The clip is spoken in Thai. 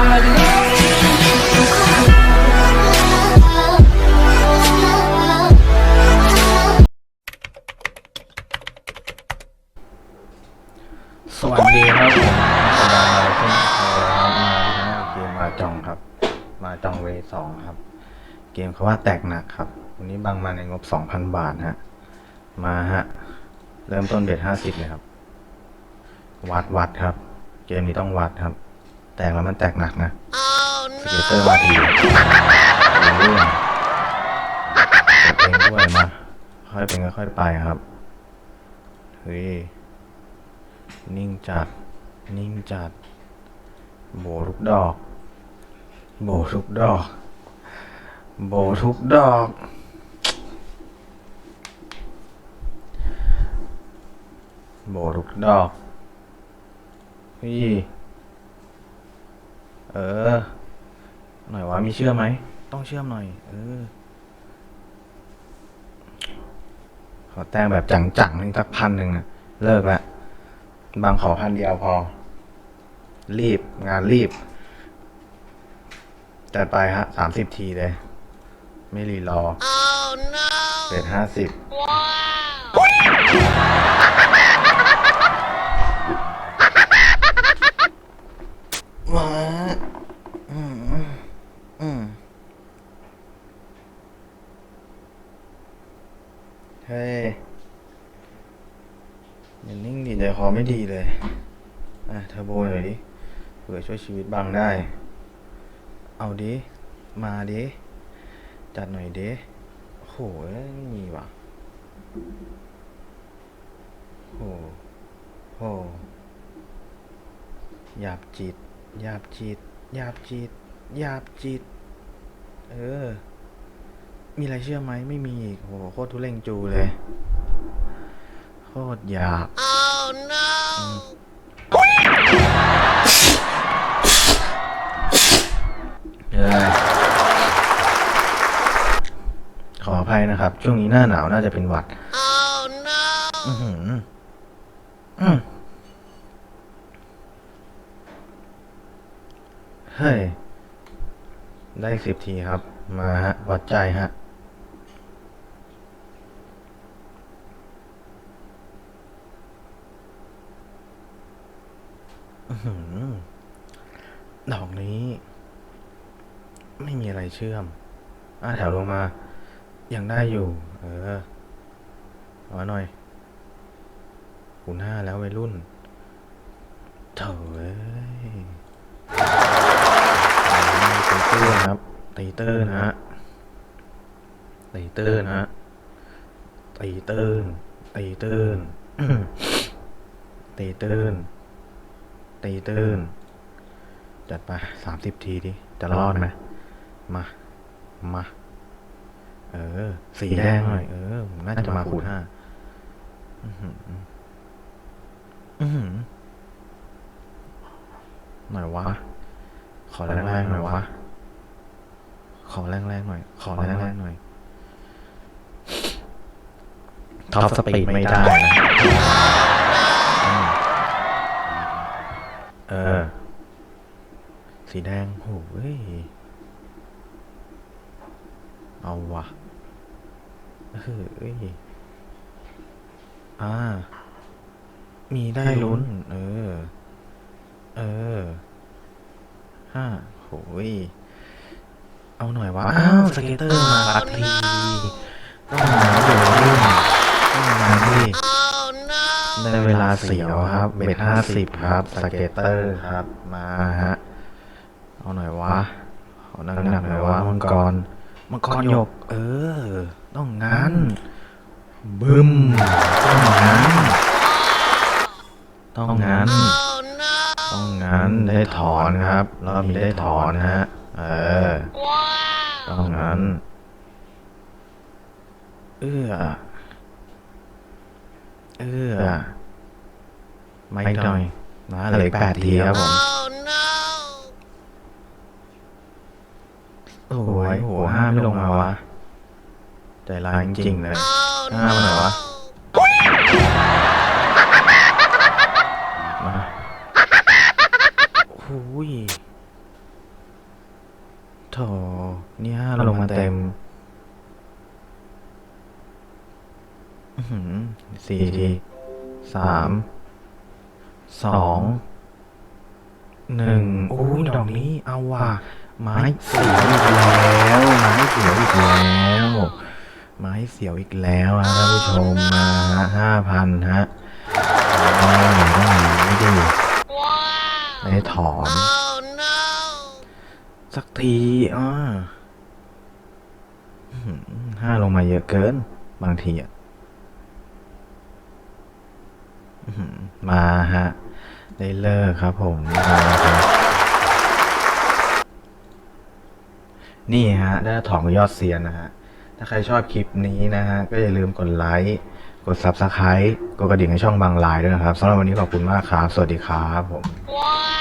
สวัสดีครับผมสบายเช่นเคยครับมาแล้วเกมมาจองครับ มาจองเวสองครับ เกมเขาว่าแตกหนักครับ วันนี้บังมาในงบสองพันบาทฮะ มาฮะ เริ่มต้นเบ็ดห้าสิบเลยครับ วัดวัดครับ เกมนี้ต้องวัดครับ ตกแล้วมันแตกหนักนะสเกตเตอร์มาทีเอาเรื่องกดเองด้วยมาค่อยเป็นค่อยไปครับ เฮ้ย นิ่งจัด นิ่งจัด โบทุกดอก โบทุกดอก โบทุกดอก โบทุกดอกพี่ เออ หน่อยวะมีเชื่อมไหม ต้องเชื่อมหน่อย เออ ขอแต้มแบบจังๆนึงสักพันหนึ่งอะเลิกละ บางขอพันเดียวพอ รีบงานรีบ จัดไปฮะสามสิบทีเลย ไม่รีรอเสร็จห้าสิบ อืมอืมเฮ้ยอย่านิ่งดิใจคอไม่ดีเลย อะเทอร์โบหน่อยดิเผื่อช่วยชีวิตบางได้ เอาดิ มาดิ จัดหน่อยดิโอ้โหไม่มีว่ะโอ้โหหยาบจิต หยาบจิตหยาบจิตหยาบจิตเออ มีอะไรเชื่อไหมไม่มีอีกโหโคตรทุเร่งจูเลย โคตรหยาบเออขออภัยนะครับ ช่วงนี้หน้าหนาวน่าจะเป็นหวัดอือหืออืม เฮ้ย ได้สิบทีครับ มาฮะ วัดใจฮะหือดอกนี้ ไม่มีอะไรเชื่อม อ่าแถวลงมา ยังได้อยู่ เออเอาหน่อยคูณห้าแล้ววัยรุ่นเถอะเอ้ย ตีเตอร์นะฮะตีเตอร์นะฮะตีเตอร์ตีเตอร์ตีเตอร์ตีเตอร์จัดไปสามสิบทีดิ จะรอดไหมมา มา เออ สีแดงหน่อย เออผมน่าจะมาคูณห้าอื้อหืออื้อหือหน่อยวะ ขอแรงๆหน่อยวะ ขอแรงๆหน่อย ขอแรงๆหน่อยท็อปสปีดไม่ได้นะอืมเออ สีแดงโหยเอาวะเออเอ้ย อ่า มีได้ลุ้น เออ เออ ห้าโหย เอาหน่อยวะอ้าวสเก็ตเตอร์มาลักทีต้องมาดูเรื่องต้องมาดิได้เวลาเสียวครับเบ็ดห้าสิบครับสเก็ตเตอร์ครับมาฮะเอาหน่อยวะเอาหนักหนักๆหน่อยวะมังกรมังกรหยก เออ ต้องงั้นบึ้มต้องงั้นต้องงั้นต้องงั้นได้ถอนครับรอบนี้ได้ถอนฮะ เออต้องงั้น เอื้อ เอื้อ ไม่หน่อยมาเหลือแปดทีครับผมโอ้ยโหห้าไม่ลงมาวะ ใจร้ายจริงๆเลยห้ามาหน่อยวะ นี่ห้าลงมาเต็มอื้อหือสี่ทีสามสองหนึ่งโอ้ยดอกนี้เอาว่ะไม้เสียวอีกแล้ว ไม้เสียวอีกแล้วไม้เสียวอีกแล้วฮะท่านผู้ชมมาฮะห้าพันฮะโอ้ยต้องอย่างนี้ดิไม่ถอนสักทีอ่าอื้อ ห้าลงมาเยอะเกิน บางทีอะมาฮะ ได้เลิกครับผมมาครับนี่ฮะ ได้ถองยอดเซียนนะฮะ ถ้าใครชอบคลิปนี้นะฮะ ก็อย่าลืมกดไลค์ กด Subscribe กดกระดิ่งให้ช่องบางลายด้วยนะครับสำหรับวันนี้ขอบคุณมากครับ สวัสดีครับผม Wow.